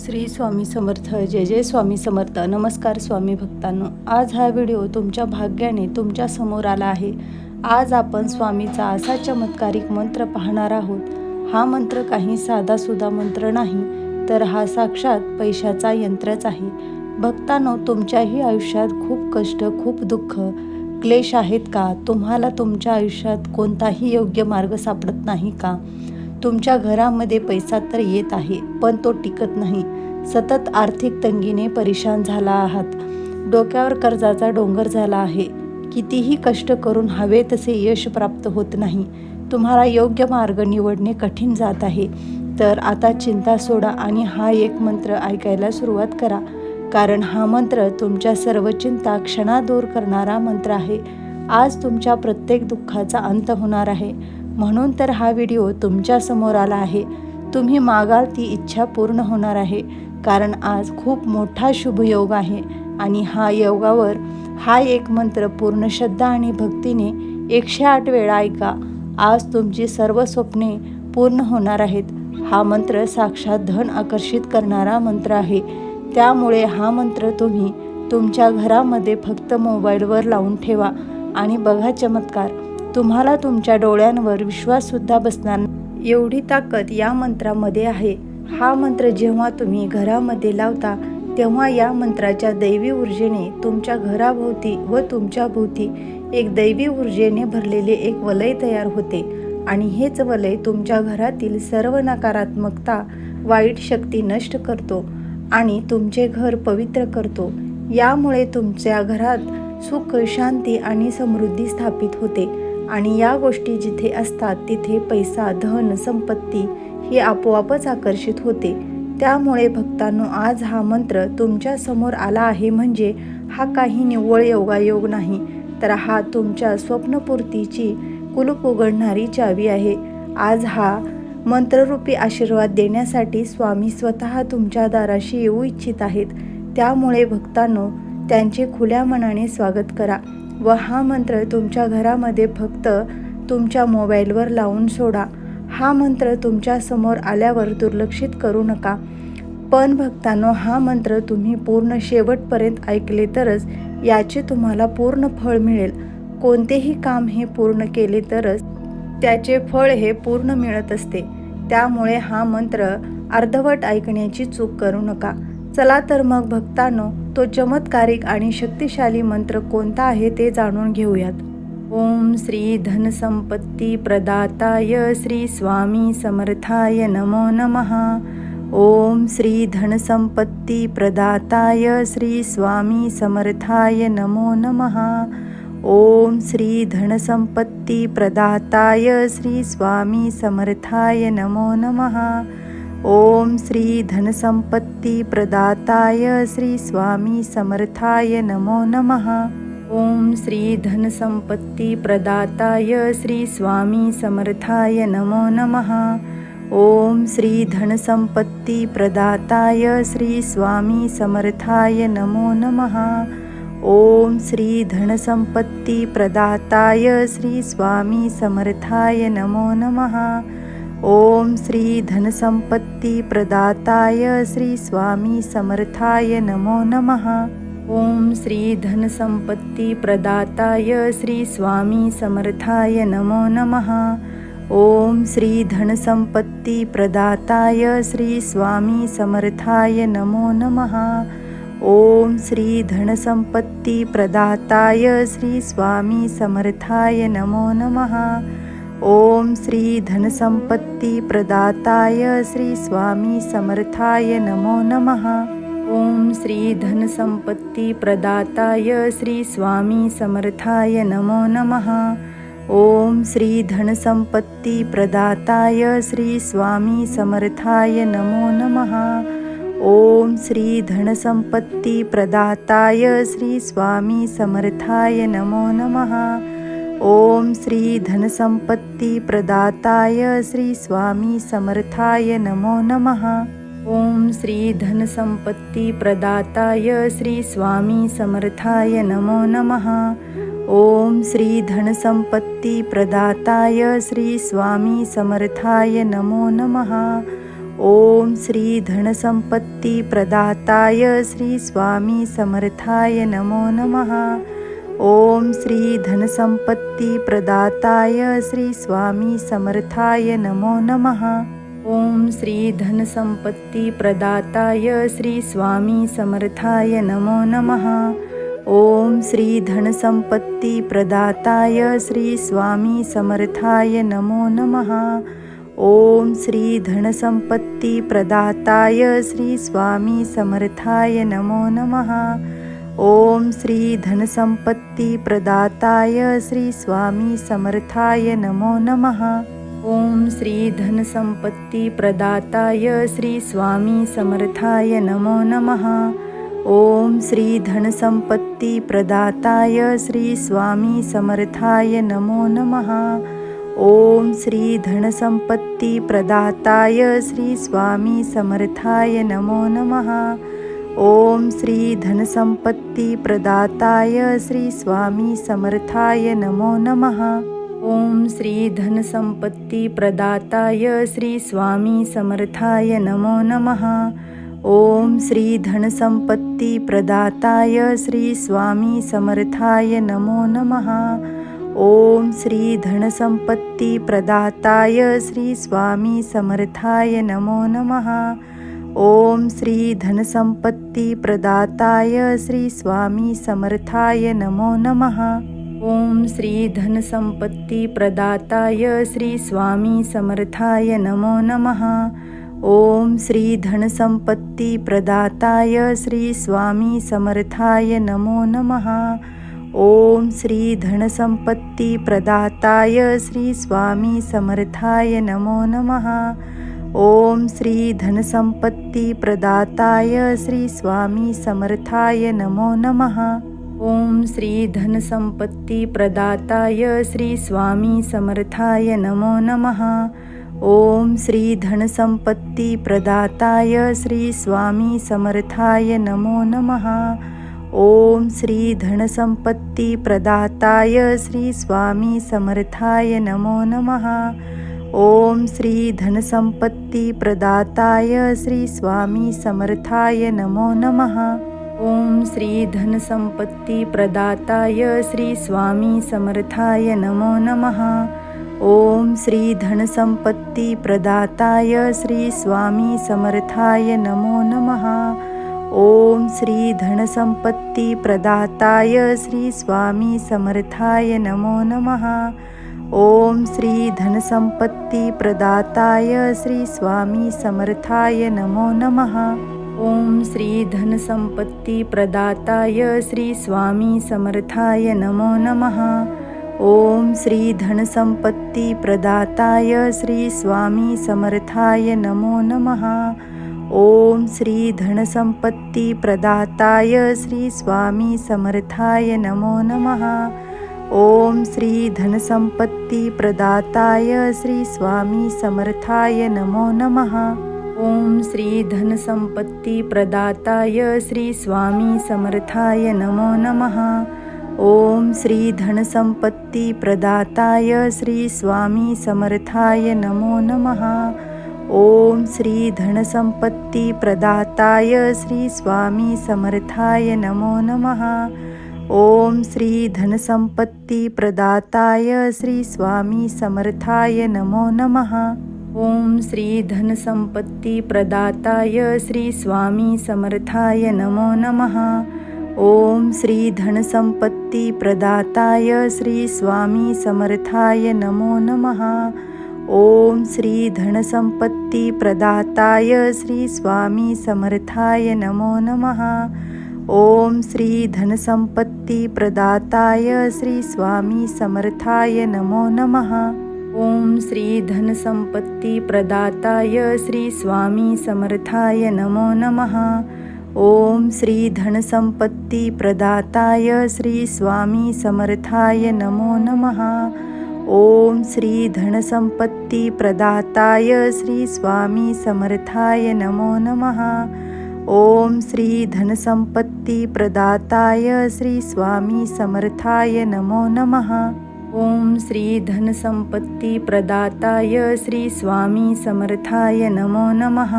श्री स्वामी समर्थ जय जय स्वामी समर्थ. नमस्कार स्वामी भक्तांनो. आज हा व्हिडिओ तुमच्या भाग्याने तुमच्यासमोर आला आहे. आज आपण स्वामीचा असा चमत्कारिक मंत्र पाहणार आहोत. हा मंत्र काही साधासुधा मंत्र नाही तर हा साक्षात पैशाचा यंत्रच आहे. भक्तांनो तुमच्याही आयुष्यात खूप कष्ट खूप दुःख क्लेश आहेत का? तुम्हाला तुमच्या आयुष्यात कोणताही योग्य मार्ग सापडत नाही का? तुमच्या घरामध्ये पैसा तर येत आहे पण तो टिकत नाही. सतत आर्थिक तंगीने परेशान झाला आहात. डोक्यावर कर्जाचा डोंगर झाला आहे. कितीही कष्ट करून हवे तसे यश प्राप्त होत नाही. तुम्हाला योग्य मार्ग निवडणे कठीण जात आहे. तर आता चिंता सोडा आणि हा एक मंत्र ऐकायला सुरुवात करा. कारण हा मंत्र तुमच्या सर्व चिंता क्षणा दूर करणारा मंत्र आहे. आज तुमच्या प्रत्येक दुःखाचा अंत होणार आहे. म्हणून तर हा व्हिडिओ तुमच्यासमोर आला आहे. तुम्ही मागाल ती इच्छा पूर्ण होणार आहे. कारण आज खूप मोठा शुभयोग आहे आणि हा योगावर हा एक मंत्र पूर्ण श्रद्धा आणि भक्तीने एकशे आठ वेळा ऐका. आज तुमची सर्व स्वप्ने पूर्ण होणार आहेत. हा मंत्र साक्षात धन आकर्षित करणारा मंत्र आहे. त्यामुळे हा मंत्र तुम्ही तुमच्या घरामध्ये फक्त मोबाईलवर लावून ठेवा आणि बघा चमत्कार. तुम्हाला तुमच्या डोळ्यांवर विश्वाससुद्धा बसणार एवढी ताकद या मंत्रामध्ये आहे. हा मंत्र जेव्हा तुम्ही घरामध्ये लावता तेव्हा या मंत्राच्या दैवी ऊर्जेने तुमच्या घराभोवती व तुमच्या भोवती एक दैवी ऊर्जेने भरलेले एक वलय तयार होते आणि हेच वलय तुमच्या घरातील सर्व नकारात्मकता वाईट शक्ती नष्ट करतो आणि तुमचे घर पवित्र करतो. यामुळे तुमच्या घरात सुख शांती आणि समृद्धी स्थापित होते. आणि या गोष्टी जिथे असतात तिथे पैसा धन संपत्ती ही आपोआपच आकर्षित होते. त्यामुळे भक्तांनो आज हा मंत्र तुमच्यासमोर आला आहे म्हणजे हा काही निव्वळ योगायोग नाही तर हा तुमच्या स्वप्नपूर्तीची कुलूप उघडणारी चावी आहे. आज हा मंत्ररूपी आशीर्वाद देण्यासाठी स्वामी स्वतः तुमच्या दाराशी येऊ इच्छित आहेत. त्यामुळे भक्तांनो त्यांचे खुल्या मनाने स्वागत करा. व हा मंत्र तुमच्या घरामध्ये फक्त तुमच्या मोबाईलवर लावून सोडा. हा मंत्र तुमच्यासमोर आल्यावर दुर्लक्षित करू नका. पण भक्तांनो हा मंत्र तुम्ही पूर्ण शेवटपर्यंत ऐकले तरच याचे तुम्हाला पूर्ण फळ मिळेल. कोणतेही काम हे पूर्ण केले तरच त्याचे फळ हे पूर्ण मिळत असते. त्यामुळे हा मंत्र अर्धवट ऐकण्याची चूक करू नका. चला तर मग भक्तांनो तो चमत्कारिक आणि शक्तिशाली मंत्र कोणता आहे ते जाणून घेऊयात. ओम श्री धनसंपत्ती प्रदाताय श्री स्वामी समर्थाय नमो नमः. ओम श्री धनसंपत्ती प्रदाताय श्री स्वामी समर्थाय नमो नमः. ओम श्री धनसंपत्ती प्रदाताय श्री स्वामी समर्थाय नमो नमः. ओम श्री धनसंपत्ती प्रदाताय श्री स्वामी समर्थाय नमो नमः। ओम श्री धनसंपत्ती प्रदाताय श्री स्वामी समर्थाय नमो नमः। ओम श्री धनसंपत्ती प्रदाताय श्री स्वामी समर्थाय नमो नमः। ओम श्री धनसंपत्ती प्रदाताय श्री स्वामी समर्थाय नमो नमः। ओम श्री धनसंपत्ती प्रदाताय श्री स्वामी समर्थाय नमो नमः। ओम श्री धनसंपत्ती प्रदाताय श्री स्वामी समर्थाय नमो नमः। ओम श्री धनसंपत्ती प्रदाताय श्री स्वामी समर्थाय नमो नमः। ओम श्री धनसंपत्ती प्रदाताय श्री स्वामी समर्थाय नमो नमः। ओम श्री धनसंपत्ती प्रदाताय श्री स्वामी समर्थाय नमो नमः। ओम श्री धनसंपत्ती प्रदाताय श्री स्वामी समर्थाय नमो नमः। ओम श्री धनसंपत्ती प्रदाताय श्री स्वामी समर्थाय नमो नमः। ओम श्री धनसंपत्ती प्रदाताय श्री स्वामी समर्थाय नमो नमः। ओम श्री धनसंपत्ती प्रदाताय श्री स्वामी समर्थाय नमो नमः। ओम श्री धनसंपत्ती प्रदाताय श्री स्वामी समर्थाय नमो नमः। ओम श्री धनसंपत्ती प्रदाताय श्री स्वामी समर्थाय नमो नमः। ओम श्री धनसंपत्ती प्रदाताय श्री स्वामी समर्थाय नमो नमः। ओम श्री धनसंपत्ती प्रदाताय श्री स्वामी समर्थाय नमो नमः। ओम श्री धनसंपत्ती प्रदाताय श्री स्वामी समर्थाय नमो नमः। ओम श्री धनसंपत्ती प्रदाताय श्री स्वामी समर्थाय नमो नमः। ओम श्री धनसंपत्ती प्रदाताय श्री स्वामी समर्थाय नमो नमः। ओम श्री धनसंपत्ती प्रदाताय श्री स्वामी समर्थाय नमो नमः। ओम श्री धनसंपत्ती प्रदाताय श्री स्वामी समर्थाय नमो नमः। ओम श्री धनसंपत्ती प्रदाताय श्री स्वामी समर्थाय नमो नमः। ओम श्री धनसंपत्ती प्रदाताय श्री स्वामी समर्थाय नमो नमः। ओम श्री धनसंपत्ती प्रदाताय श्री स्वामी समर्थाय नमो नमः। ओम श्री धनसंपत्ती प्रदाताय श्री स्वामी समर्थाय नमो नमः। ओम श्री धनसंपत्ती प्रदाताय श्री स्वामी समर्थाय नमो नमः। ओम श्री धनसंपत्ती प्रदाताय श्री स्वामी समर्थाय नमो नमः। ओम श्री धनसंपत्ती प्रदाताय श्री स्वामी समर्थाय नमो नमः। ओम श्री धनसंपत्ती प्रदाताय श्री स्वामी समर्थाय नमो नमः। ओम श्री धनसंपत्ती प्रदाताय श्री स्वामी समर्थाय नमो नमः। ओम श्री धनसंपत्ती प्रदाताय श्री स्वामी समर्थाय नमो नमः। ओम श्री धनसंपत्ती प्रदाताय श्री स्वामी समर्थाय नमो नमः. ओम श्री धनसंपत्ती प्रदाताय श्री स्वामी समर्थाय नमो नमः. ओम श्री धनसंपत्ती प्रदाताय श्री स्वामी समर्थाय नमो नमः. ओम श्री धनसंपत्ती प्रदाताय श्री स्वामी समर्थाय नमो नमः. ओम श्री धनसंपत्ती प्रदाताय श्री स्वामी समर्थाय नमो नमः। ओम श्री धनसंपत्ती प्रदाताय श्री स्वामी समर्थाय नमो नमः। ओम श्री धनसंपत्ती प्रदाताय श्री स्वामी समर्थाय नमो नमः। ओम श्री धनसंपत्ती प्रदाताय श्री स्वामी समर्थाय नमो नमः। ओम श्री धनसंपत्ती प्रदाताय श्री स्वामी समर्थाय नमो नमः। ओम श्री धनसंपत्ती प्रदाताय श्री स्वामी समर्थाय नमो नमः। ओम श्री धनसंपत्ती प्रदाताय श्री स्वामी समर्थाय नमो नमः। ओम श्री धनसंपत्ती प्रदाताय श्री स्वामी समर्थाय नमो नमः। ओम श्री धनसंपत्ती प्रदाताय श्री स्वामी समर्थाय नमो नमः। ओम श्री धनसंपत्ती प्रदाताय श्री स्वामी समर्थाय नमो नमः। ओम श्री धनसंपत्ती प्रदाताय श्री स्वामी समर्थाय नमो नमः। ओम श्री धनसंपत्ती प्रदाताय श्री स्वामी समर्थाय नमो नमः। ओम श्री धनसंपत्ती प्रदाताय श्री स्वामी समर्थाय नमो नमः। ओम श्री धनसंपत्ती प्रदाताय श्री स्वामी समर्थाय नमो नमः। ओम श्री धनसंपत्ती प्रदाताय श्री स्वामी समर्थाय नमो नमः। ओम श्री धनसंपत्ती प्रदाताय श्री स्वामी समर्थाय नमो नमः। ओम श्री धनसंपत्ती प्रदाताय श्री स्वामी समर्थाय नमो नमः। ओम श्री धनसंपत्ती प्रदाताय श्री स्वामी समर्थाय नमो नमः। ओम श्री धनसंपत्ती प्रदाताय श्री स्वामी समर्थाय नमो नमः। ओम श्री धनसंपत्ती प्रदाताय श्री स्वामी समर्थाय नमो नमः। ओम श्री धनसंपत्ती प्रदाताय श्री स्वामी समर्थाय नमो नमः। ओम श्री धनसंपत्ती प्रदाताय श्री स्वामी समर्थाय नमो नमः।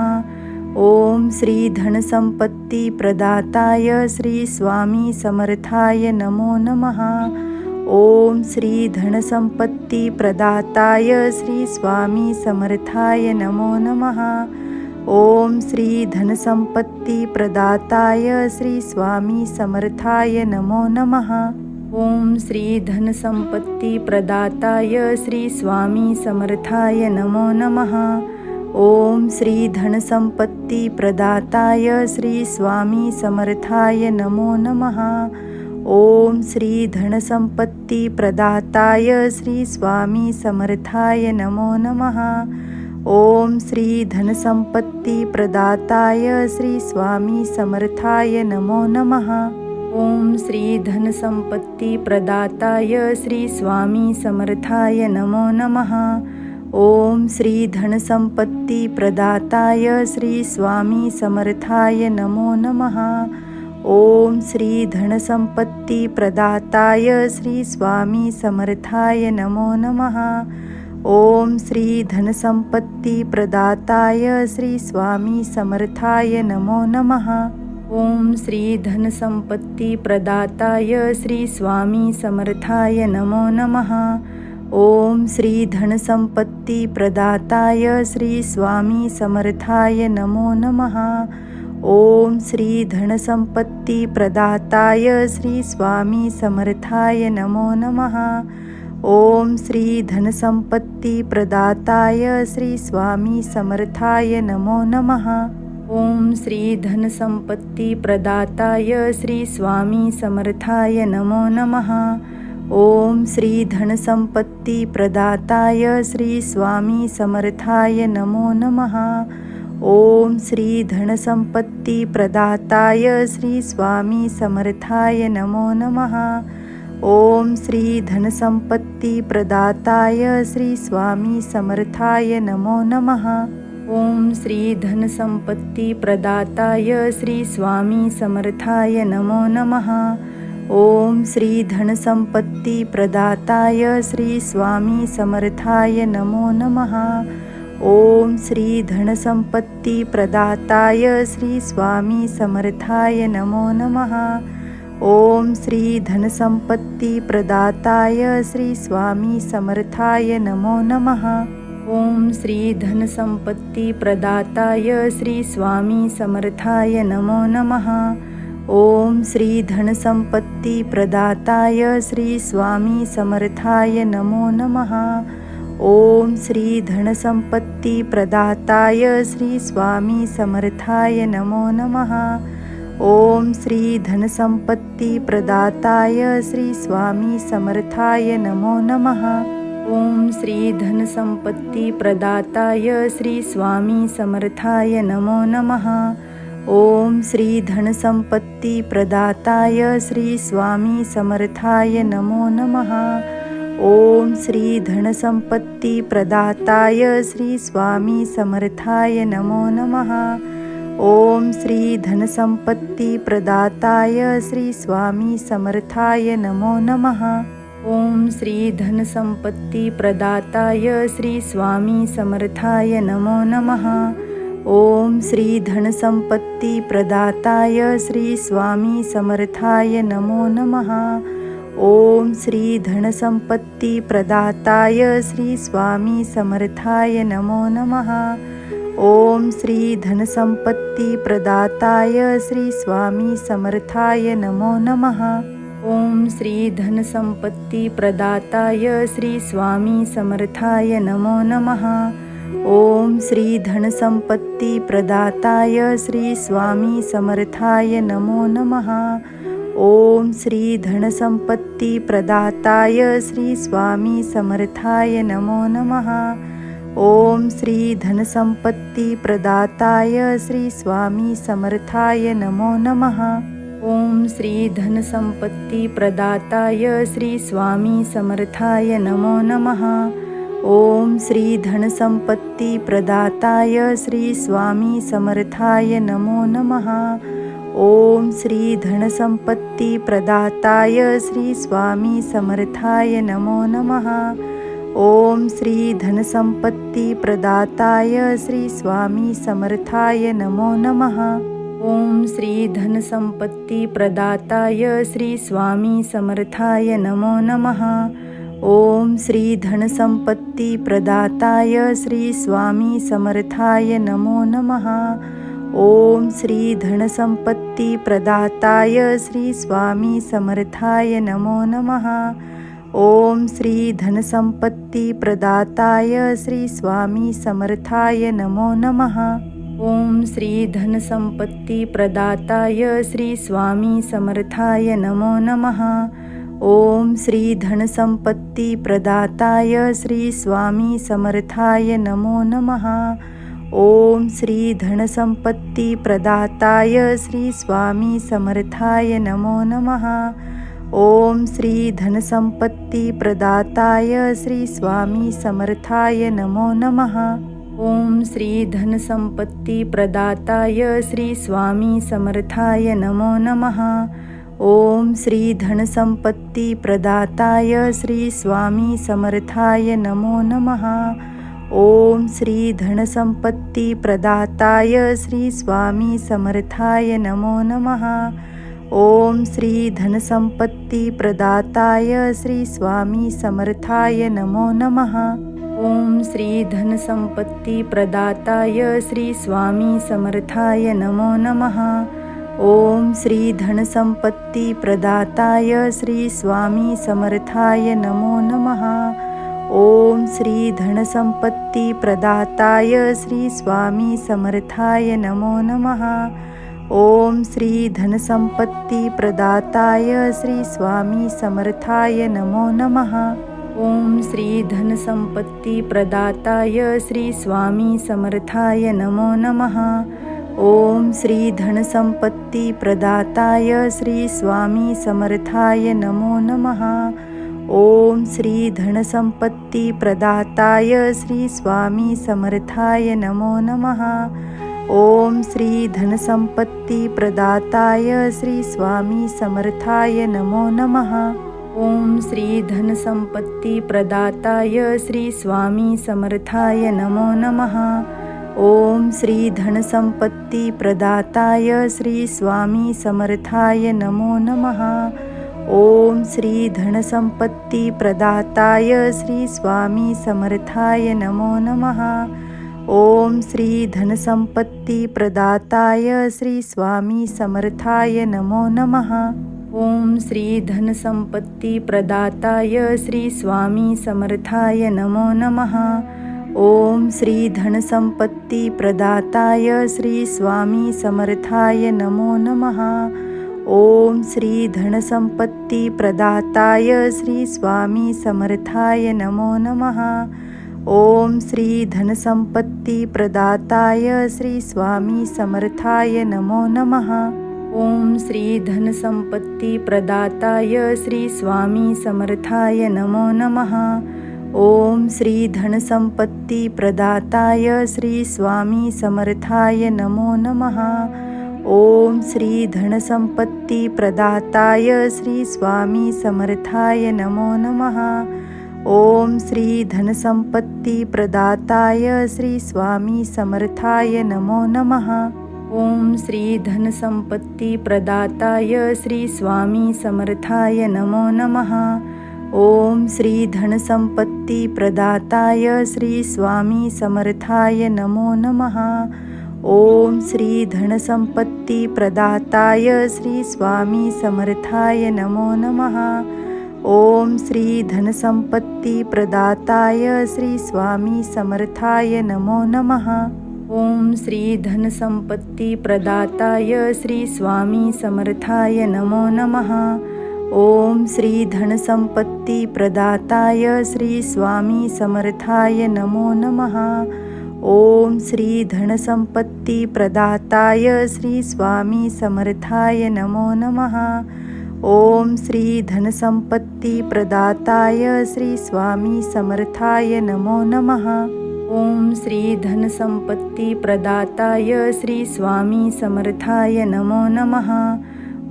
ओम श्री धनसंपत्ती प्रदाताय श्री स्वामी समर्थाय नमो नमः। ओम श्री धनसंपत्ती प्रदाताय श्री स्वामी समर्थाय नमो नमः। ओम श्री धनसंपत्ती प्रदाताय श्री स्वामी समर्थाय नमो नमः। ओम श्री धनसंपत्ती प्रदाताय श्री स्वामी समर्थाय नमो नमः। ओम श्री धनसंपत्ती प्रदाताय श्री स्वामी समर्थाय नमो नमः। ओम श्री धनसंपत्ती प्रदाताय श्री स्वामी समर्थाय नमो नमः। ओम श्री धनसंपत्ती प्रदाताय श्री स्वामी समर्थाय नमो नमः। ओम श्री धनसंपत्ती प्रदाताय श्री स्वामी समर्थाय नमो नमः। ओम श्री धनसंपत्ती प्रदाताय श्री स्वामी समर्थाय नमो नमः। ओम श्री धनसंपत्ती प्रदाताय श्री स्वामी समर्थाय नमो नमः। ओम श्री धनसंपत्ती प्रदाताय श्री स्वामी समर्थाय नमो नमः। ओम श्री धनसंपत्ती प्रदाताय श्री स्वामी समर्थाय नमो नमः। ओम श्री धनसंपत्ती प्रदाताय श्री स्वामी समर्थाय नमो नमः। ओम श्री धनसंपत्ती प्रदाताय श्री स्वामी समर्थाय नमो नमः। ओम श्री धनसंपत्ती प्रदाताय श्री स्वामी समर्थाय नमो नमः। ओम श्री धनसंपत्ती प्रदाताय श्री स्वामी समर्थाय नमो नमः। ओम श्री धनसंपत्ती प्रदाताय श्री स्वामी समर्थाय नमो नमः। ओम श्री धनसंपत्ती प्रदाताय श्री स्वामी समर्थाय नमो नमः। ओम श्री धनसंपत्ती प्रदाताय श्री स्वामी समर्थाय नमो नमः। ओम श्री धनसंपत्ती प्रदाताय श्री स्वामी समर्थाय नमो नमः। ओम श्री धनसंपत्ती प्रदाताय श्री स्वामी समर्थाय नमो नमः। ओम श्री धनसंपत्ती प्रदाताय श्री स्वामी समर्थाय नमो नमः। ओम श्री धनसंपत्ती प्रदाताय श्री स्वामी समर्थाय नमो नमः। ओम श्री धनसंपत्ती प्रदाताय श्री स्वामी समर्थाय नमो नमः। ओम श्री धनसंपत्ती प्रदाताय श्री स्वामी समर्थाय नमो नमः। ओम श्री धनसंपत्ती प्रदाताय श्री स्वामी समर्थाय नमो नमः। ओम श्री धनसंपत्ती प्रदाताय श्री स्वामी समर्थाय नमो नमः। ओम श्री धनसंपत्ती प्रदाताय श्री स्वामी समर्थाय नमो नमः। ओम श्री धनसंपत्ती प्रदाताय श्री स्वामी समर्थाय नमो नमः। ओम श्री धनसंपत्ती प्रदाताय श्री स्वामी समर्थाय नमो नमः। ओम श्री धनसंपत्ती प्रदाताय श्री स्वामी समर्थाय नमो नमः। ओम श्री धनसंपत्ती प्रदाताय श्री स्वामी समर्थाय नमो नमः। ओम श्री धनसंपत्ती प्रदाताय श्री स्वामी समर्थाय नमो नमः। ओम श्री धनसंपत्ती प्रदाताय श्री स्वामी समर्थाय नमो नमः। ओम श्री धनसंपत्ती प्रदाताय श्री स्वामी समर्थाय नमो नमः। ओम श्री धनसंपत्ती प्रदाताय श्री स्वामी समर्थाय नमो नमः। ओम श्री धनसंपत्ती प्रदाताय श्री स्वामी समर्थाय नमो नमः। ओम श्री धनसंपत्ती प्रदाताय श्री स्वामी समर्थाय नमो नमः। ओम श्री धनसंपत्ती प्रदाताय श्री स्वामी समर्थाय नमो नमः। ओम श्री धनसंपत्ती प्रदाताय श्री स्वामी समर्थाय नमो नमः। ओम श्री धनसंपत्ती प्रदाताय श्री स्वामी समर्थाय नमो नमः। ओम श्री धनसंपत्ती प्रदाताय श्री स्वामी समर्थाय नमो नमः। ओम श्री धनसंपत्ती प्रदाताय श्री स्वामी समर्थाय नमो नमः। ओम श्री धनसंपत्ती प्रदाताय श्री स्वामी समर्थाय नमो नमः। ओम श्री धनसंपत्ती प्रदाताय श्री स्वामी समर्थाय नमो नमः। ओम श्री धनसंपत्ती प्रदाताय श्री स्वामी समर्थाय नमो नमः। ओम श्री धनसंपत्ती प्रदाताय श्री स्वामी समर्थाय नमो नमः। ओम श्री धनसंपत्ती प्रदाताय श्री स्वामी समर्थाय नमो नमः। ओम श्री धनसंपत्ती प्रदाताय श्री स्वामी समर्थाय नमो नमः। ओम श्री धनसंपत्ती प्रदाताय श्री स्वामी समर्थाय नमो नमः। ओम श्री धनसंपत्ती प्रदाताय श्री स्वामी समर्थाय नमो नमः। ओम श्री धनसंपत्ती प्रदाताय श्री स्वामी समर्थाय नमो नमः। ओम श्री धनसंपत्ती प्रदाताय श्री स्वामी समर्थाय नमो नमः। ओम श्री धनसंपत्ती प्रदाताय श्री स्वामी समर्थाय नमो नमः। ओम श्री धनसंपत्ती प्रदाताय श्री स्वामी समर्थाय नमो नमः। ओम श्री धनसंपत्ती प्रदाताय श्री स्वामी समर्थाय नमो नमः। ओम श्री धनसंपत्ती प्रदाताय श्री स्वामी समर्थाय नमो नमः। ओम श्री धनसंपत्ती प्रदाताय श्री स्वामी समर्थाय नमो नमः। ओम श्री धनसंपत्ती प्रदाताय श्री स्वामी समर्थाय नमो नमः। ओम श्री धनसंपत्ती प्रदाताय श्री स्वामी समर्थाय नमो नमः। ओम श्री धनसंपत्ती प्रदाताय श्री स्वामी समर्थाय नमो नमः। ओम श्री धनसंपत्ती प्रदाताय श्री स्वामी समर्थाय नमो नमः। ओम श्री धनसंपत्ती प्रदाताय श्री स्वामी समर्थाय नमो नमः। ओम श्री धनसंपत्ती प्रदाताय श्री स्वामी समर्थाय नमो नमः। ओम श्री धनसंपत्ती प्रदाताय श्री स्वामी समर्थाय नमो नमः। ओम श्री धनसंपत्ती प्रदाताय श्री स्वामी समर्थाय नमो नमः। ओम श्री धनसंपत्ती प्रदाताय श्री स्वामी समर्थाय नमो नमः। ओम श्री धनसंपत्ती प्रदाताय श्री स्वामी समर्थाय नमो नमः। ओम श्री धनसंपत्ती प्रदाताय श्री स्वामी समर्थाय नमो नमः। ओम श्री धनसंपत्ती प्रदाताय श्री स्वामी समर्थाय नमो नमः। ओम श्री धनसंपत्ती प्रदाताय श्री स्वामी समर्थाय नमो नमः। ओम श्री धनसंपत्ती प्रदाताय श्री स्वामी समर्थाय नमो नमः। ओम श्री धनसंपत्ती प्रदाताय श्री स्वामी समर्थाय नमो नमः। ओम श्री धनसंपत्ती प्रदाताय श्री स्वामी समर्थाय नमो नमः। ओम श्री धनसंपत्ती प्रदाताय श्री स्वामी समर्थाय नमो नमः। ओम श्री धनसंपत्ती प्रदाताय श्री स्वामी समर्थाय नमो नमः। ओम श्री धनसंपत्ती प्रदाताय श्री स्वामी समर्थाय नमो नमः। ओम श्री धनसंपत्ती प्रदाताय श्री स्वामी समर्थाय नमो नमः। ओम श्री धनसंपत्ती प्रदाताय श्री स्वामी समर्थाय नमो नमः। ओम श्री धनसंपत्ती प्रदाताय श्री स्वामी समर्थाय नमो नमः। ओम श्री धनसंपत्ती प्रदाताय श्री स्वामी समर्थाय नमो नमः। ओम श्री धनसंपत्ती प्रदाताय श्री स्वामी समर्थाय नमो नमः। ओम श्री धनसंपत्ती प्रदाताय श्री स्वामी समर्थाय नमो नमः। ओम श्री धनसंपत्ती प्रदाताय श्री स्वामी समर्थाय नमो नमः।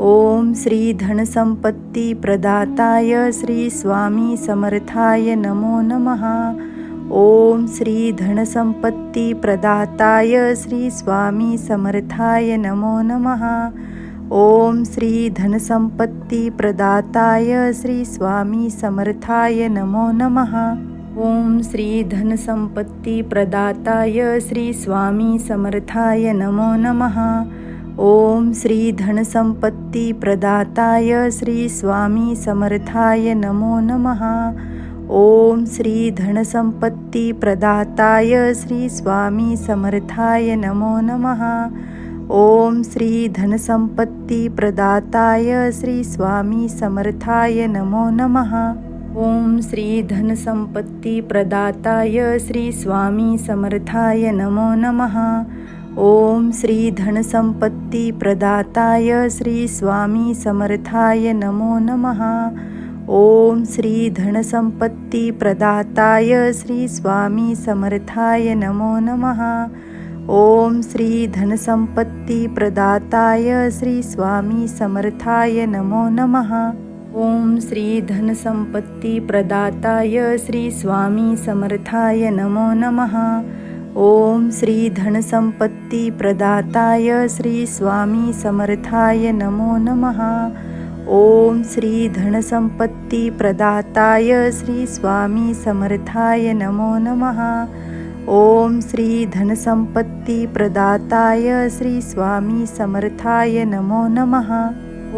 ओम श्री धनसंपत्ती प्रदाताय श्री स्वामी समर्थाय नमो नमः। ओम श्री धनसंपत्ती प्रदाताय श्री स्वामी समर्थाय नमो नमः। ओम श्री धनसंपत्ती प्रदाताय श्री स्वामी समर्थाय नमो नमः। ओम श्री धनसंपत्ती प्रदाताय श्री स्वामी समर्थाय नमो नमः। ओम श्री धनसंपत्ती प्रदाताय श्री स्वामी समर्थाय नमो नमः। ओम श्री धनसंपत्ती प्रदाताय श्री स्वामी समर्थाय नमो नमः। ओम श्री धनसंपत्ती प्रदाताय श्री स्वामी समर्थाय नमो नमः। ओम श्री धनसंपत्ती प्रदाताय श्री स्वामी समर्थाय नमो नमः। ओम श्री धनसंपत्ती प्रदाताय श्री स्वामी समर्थाय नमो नमः। ओम श्री धनसंपत्ती प्रदाताय श्री स्वामी समर्थाय नमो नमः। ओम श्री धनसंपत्ती प्रदाताय श्री स्वामी समर्थाय नमो नमः। ओम श्री धनसंपत्ती प्रदाताय श्री स्वामी समर्थाय नमो नमः। ओम श्री धनसंपत्ती प्रदाताय श्री स्वामी समर्थाय नमो नमः। ओम श्री धनसंपत्ती प्रदाताय श्री स्वामी समर्थाय नमो नमः। ओम श्री धनसंपत्ती प्रदाताय श्री स्वामी समर्थाय नमो नमः।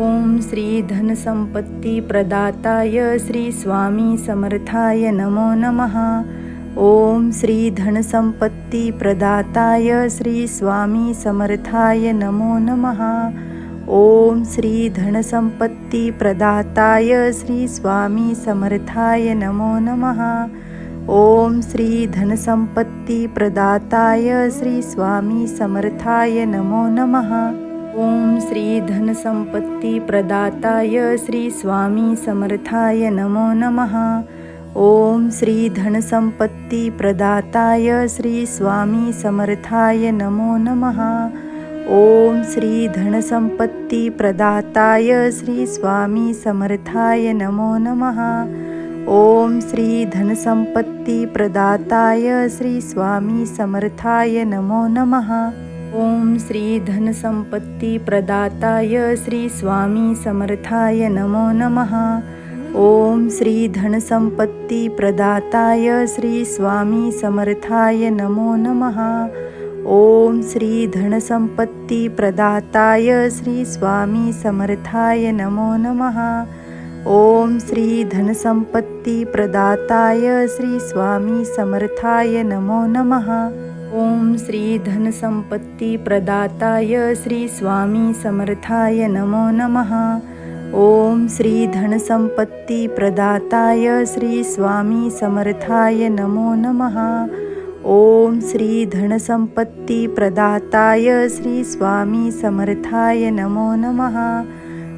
ओम श्री धनसंपत्ती प्रदाताय श्री स्वामी समर्थाय नमो नमः। ओम श्री धनसंपत्ती प्रदाताय श्री स्वामी समर्थाय नमो नमः। ओम श्री धनसंपत्ती प्रदाताय श्री स्वामी समर्थाय नमो नमः। ओम श्री धनसंपत्ती प्रदाताय श्री स्वामी समर्थाय नमो नमः। ओम श्री धनसंपत्ती प्रदाताय श्री स्वामी समर्थाय नमो नमः। ओम श्री धनसंपत्ती प्रदाताय श्री स्वामी समर्थाय नमो नमः। ओम श्री धनसंपत्ती प्रदाताय श्री स्वामी समर्थाय नमो नमः। ओम श्री धनसंपत्ती प्रदाताय श्री स्वामी समर्थाय नमो नमः। ओम श्री धनसंपत्ती प्रदाताय श्री स्वामी समर्थाय नमो नमः। ओम श्री धनसंपत्ती प्रदाताय श्री स्वामी समर्थाय नमो नमः। ओम श्री धनसंपत्ती प्रदाताय श्री स्वामी समर्थाय नमो नमः। ओम श्री धनसंपत्ती प्रदाताय श्री स्वामी समर्थाय नमो नमः। ओम श्री धनसंपत्ती प्रदाताय श्री स्वामी समर्थाय नमो नमः। ओम श्री धनसंपत्ती प्रदाताय श्री स्वामी समर्थाय नमो नमः। ओम श्री धनसंपत्ती प्रदाताय श्री स्वामी समर्थाय नमो नमः।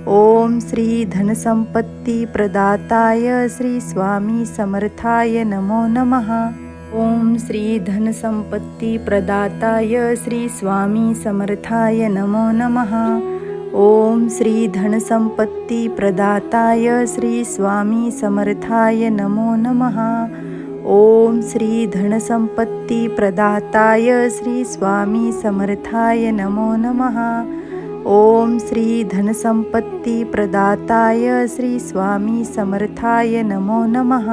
ओम श्री धनसंपत्ती प्रदाताय श्री स्वामी समर्थाय नमो नमः। ओम श्री धनसंपत्ती प्रदाताय श्री स्वामी समर्थाय नमो नमः। ओम श्री धनसंपत्ती प्रदाताय श्री स्वामी समर्थाय नमो नमः। ओम श्री धनसंपत्ती प्रदाताय श्री स्वामी समर्थाय नमो नमः। ओम श्री धनसंपत्ती प्रदाताय श्री स्वामी समर्थाय नमो नमः।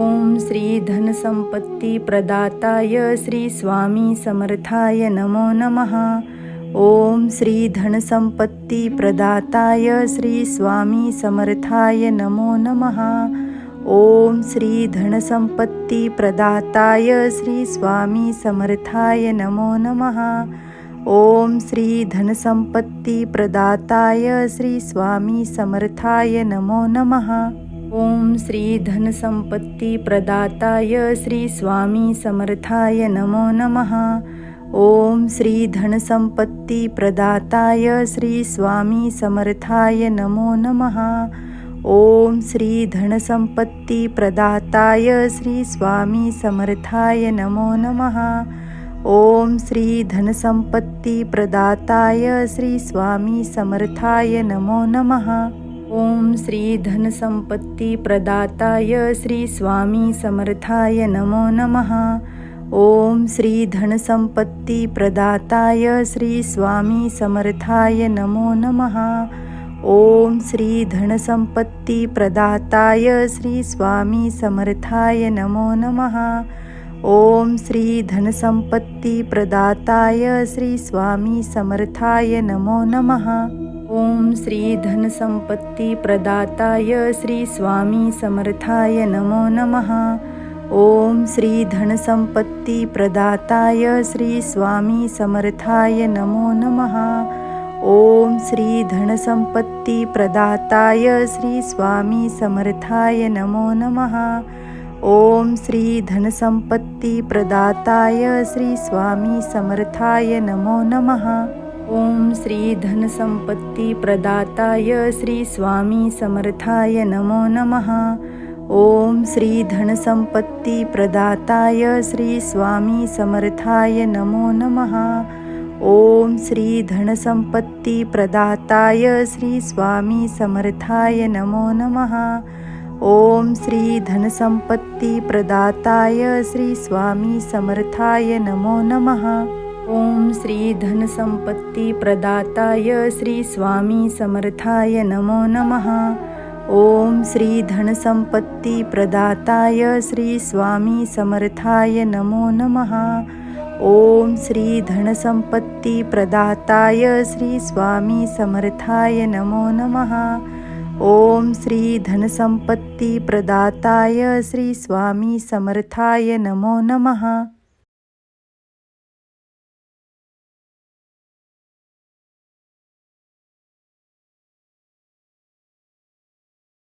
ओम श्री धनसंपत्ती प्रदाताय श्री स्वामी समर्थाय नमो नमः। ओम श्री धनसंपत्ती प्रदाताय श्री स्वामी समर्थाय नमो नमः। ओम श्री धनसंपत्ती प्रदाताय श्री स्वामी समर्थाय नमो नमः। ओम श्री धनसंपत्ती प्रदाताय श्री स्वामी समर्थाय नमो नमः। ओम श्री धनसंपत्ती प्रदाताय श्री स्वामी समर्थाय नमो नमः। ओम श्री धनसंपत्ती प्रदाताय श्री स्वामी समर्थाय नमो नमः। ओम श्री धनसंपत्ती प्रदाताय श्री स्वामी समर्थाय नमो नमः। ओम श्री धनसंपत्ती प्रदाताय श्री स्वामी समर्थाय नमो नमः। ओम श्री धनसंपत्ती प्रदाताय श्री स्वामी समर्थाय नमो नमः। ओम श्री धनसंपत्ती प्रदाताय श्री स्वामी समर्थाय नमो नमः। ओम श्री धनसंपत्ती प्रदाताय श्री स्वामी समर्थाय नमो नमः। ओम श्री धनसंपत्ती प्रदाताय श्री स्वामी समर्थाय नमो नमः। ओम श्री धनसंपत्ती प्रदाताय श्री स्वामी समर्थाय नमो नमः। ओम श्री धनसंपत्ती प्रदाताय श्री स्वामी समर्थाय नमो नमः। ओम श्री धनसंपत्ती प्रदाताय श्री स्वामी समर्थाय नमो नमः। ओम श्री धनसंपत्ती प्रदाताय श्री स्वामी समर्थाय नमो नमः। ओम श्री धनसंपत्ती प्रदाताय श्री स्वामी समर्थाय नमो नमः। ओम श्री धनसंपत्ती प्रदाताय श्री स्वामी समर्थाय नमो नमः। ओम श्री धनसंपत्ती प्रदाताय श्री स्वामी समर्थाय नमो नमः। ओम श्री धनसंपत्ती प्रदाताय श्री स्वामी समर्थाय नमो नमः। ओम श्री धनसंपत्ती प्रदाताय श्री स्वामी समर्थाय नमो नमः। ओम श्री धनसंपत्ती प्रदाताय श्री स्वामी समर्थाय नमो नमः। ओम श्री धनसंपत्ती प्रदाताय श्री स्वामी समर्थाय नमो नमः। ओम श्री धनसंपत्ती प्रदाताय श्री स्वामी समर्थाय नमो नमः।